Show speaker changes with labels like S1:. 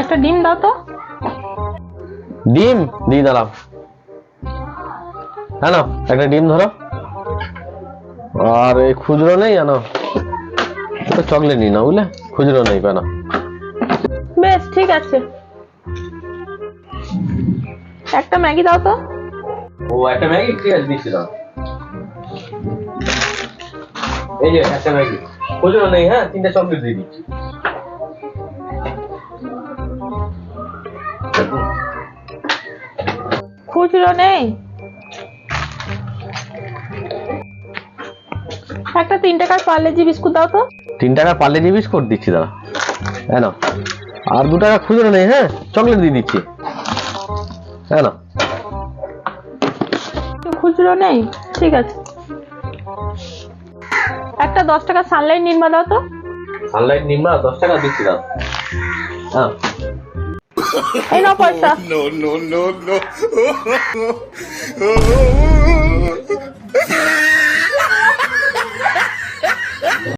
S1: একটা ডিম দাও তো।
S2: ডিম? দিয়ে দিলাম হ্যাঁ একটা ডিম ধরো। আর এই খুচরো নেই জানো তো চকলেট নিই না বুঝলে? খুচরো নেই কেন
S1: বেশ ঠিক আছে। একটা ম্যাগি দাও তো।
S2: ও একটা ম্যাগি? ঠিক আছে দিচ্ছি দাও। এই যে একটা ম্যাগি। খুচরো নেই হ্যাঁ? তিনটা চকলেট দিয়ে দিচ্ছি।
S1: খুচরো নেই? একটা তিন টাকার পার্লেজি বিস্কুট দাও তো।
S2: তিন টাকা পার্লে জি বিস্কুট? দিচ্ছি দাদা হ্যাঁ না আর দু টাকা খুচরো নেই হ্যাঁ? চকলেট দিয়ে দিচ্ছি। হ্যাঁ না
S1: খুচরো নেই? ঠিক আছে। একটা দশ টাকা সানলাইট নির্মা দাও তো।
S2: সানলাইট নিমা দশ টাকা দিচ্ছি দাও। হ্যাঁ।
S1: Ay, napal siya.
S3: No, no, no, no.